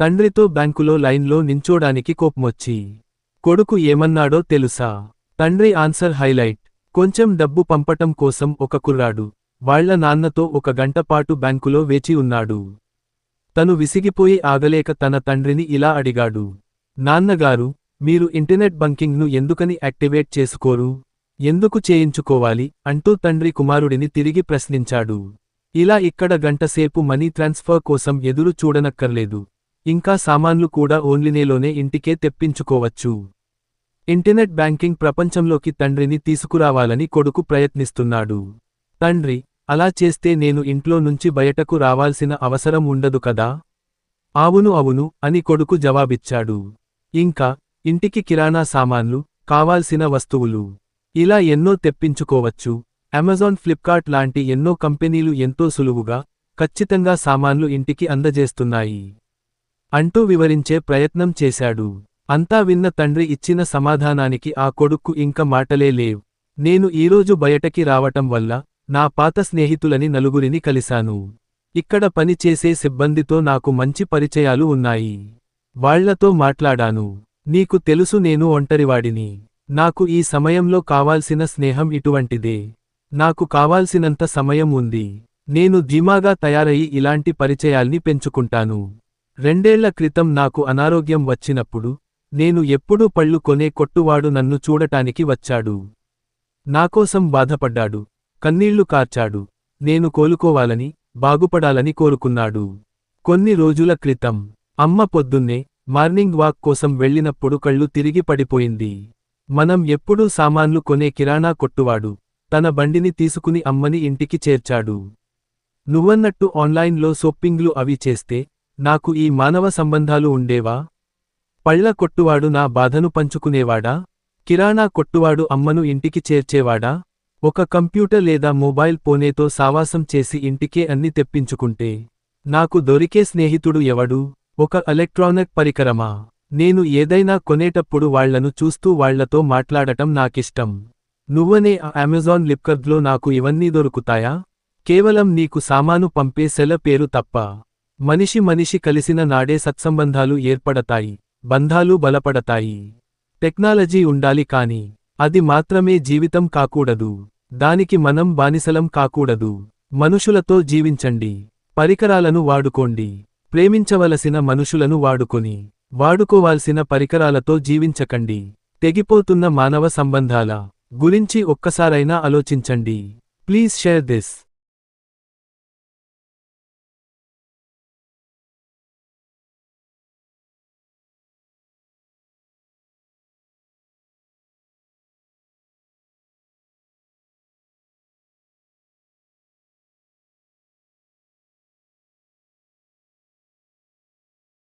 తండ్రితో బ్యాంకులో లైన్లో నించోడానికి కోపమొచ్చి కొడుకు ఏమన్నాడో తెలుసా తండ్రి ఆన్సర్ హైలైట్. కొంచెం డబ్బు పంపటం కోసం ఒక కుర్రాడు. వాళ్ళ నాన్నతో ఒక గంటపాటు బ్యాంకులో వేచి ఉన్నాడు. తను విసిగిపోయి ఆగలేక తన తండ్రిని ఇలా అడిగాడు. నాన్నగారు మీరు ఇంటర్నెట్ బంకింగ్ను ఎందుకని యాక్టివేట్ చేసుకోరు? ఎందుకు చేయించుకోవాలి అంటూ తండ్రి కుమారుడిని తిరిగి ప్రశ్నించాడు. ఇలా ఇక్కడ గంటసేపు మనీ ట్రాన్స్ఫర్ కోసం ఎదురు చూడనక్కర్లేదు. ఇంకా సామాన్లు కూడా ఓన్లీనేలోనే ఇంటికే తెప్పించుకోవచ్చు. ఇంటర్నెట్ బ్యాంకింగ్ ప్రపంచంలోకి తండ్రిని తీసుకురావాలని కొడుకు ప్రయత్నిస్తున్నాడు. తండ్రి అలా చేస్తే నేను ఇంట్లో నుంచి బయటకు రావాల్సిన అవసరం ఉండదు కదా? అవును అవును అని కొడుకు జవాబిచ్చాడు. ఇంకా ఇంటికి కిరాణా సామాన్లు కావాల్సిన వస్తువులు ఇలా ఎన్నో తెప్పించుకోవచ్చు. అమెజాన్ ఫ్లిప్కార్ట్ లాంటి ఎన్నో కంపెనీలు ఎంతో సులువుగా ఖచ్చితంగా సామాన్లు ఇంటికి అందజేస్తున్నాయి. అంటూ వివరించే ప్రయత్నం చేశాడు. అంతా విన్న తండ్రి ఇచ్చిన సమాధానానికి ఆ కొడుక్కు ఇంక మాటలే లేవ్. నేను ఈరోజు బయటకి రావటం వల్ల నా పాత స్నేహితులని నలుగురిని కలిశాను. ఇక్కడ పనిచేసే సిబ్బందితో నాకు మంచి పరిచయాలు ఉన్నాయి. వాళ్ళతో మాట్లాడాను. నీకు తెలుసు నేను ఒంటరివాడిని. నాకు ఈ సమయంలో కావాల్సిన స్నేహం ఇటువంటిదే. నాకు కావాల్సినంత సమయం ఉంది. నేను ధీమాగా తయారయి ఇలాంటి పరిచయాల్ని పెంచుకుంటాను. రెండేళ్ళ క్రితం నాకు అనారోగ్యం వచ్చినప్పుడు నేను ఎప్పుడూ పళ్ళు కొనే కొట్టువాడు నన్ను చూడటానికి వచ్చాడు. నాకోసం బాధపడ్డాడు. కన్నీళ్ళు కార్చాడు. నేను కోలుకోవాలని బాగుపడాలని కోరుకున్నాడు. కొన్ని రోజుల క్రితం అమ్మ పొద్దున్నే మార్నింగ్ వాక్ కోసం వెళ్ళినప్పుడు కళ్ళు తిరిగి పడిపోయింది. మనం ఎప్పుడూ సామాన్లు కొనే కిరాణా కొట్టువాడు తన బండిని తీసుకుని అమ్మని ఇంటికి చేర్చాడు. నువ్వన్నట్టు ఆన్లైన్లో షాపింగ్లు అవి చేస్తే నాకు ఈ మానవ సంబంధాలు ఉండేవా? పళ్ళ కొట్టువాడు నా బాధను పంచుకునేవాడా? కిరాణా కొట్టువాడు అమ్మను ఇంటికి చేర్చేవాడా? ఒక కంప్యూటర్ లేదా మొబైల్ పోనేతో సావాసం చేసి ఇంటికే అన్ని తెప్పించుకుంటే నాకు దొరికే స్నేహితుడు ఎవడు? ఒక ఎలక్ట్రానిక్ పరికరమా? నేను ఏదైనా కొనేటప్పుడు వాళ్ళను చూస్తూ వాళ్ళతో మాట్లాడటం నాకిష్టం. నువ్వనే ఆ అమెజాన్ లిప్కర్డ్లో నాకు ఇవన్నీ దొరుకుతాయా? కేవలం నీకు సామాను పంపే సెల పేరు తప్ప. మనిషి మనిషి కలిసిన నాడే సత్సంబంధాలు ఏర్పడతాయి బంధాలు బలపడతాయి. టెక్నాలజీ ఉండాలి కాని అది మాత్రమే జీవితం కాకూడదు. దానికి మనం బానిసలం కాకూడదు. మనుషులతో జీవించండి. పరికరాలను వాడుకోండి. ప్రేమించవలసిన మనుషులను వాడుకొని వాడుకోవాల్సిన పరికరాలతో జీవించకండి. తెగిపోతున్న మానవ సంబంధాల గురించి ఒక్కసారైనా ఆలోచించండి. Please share this.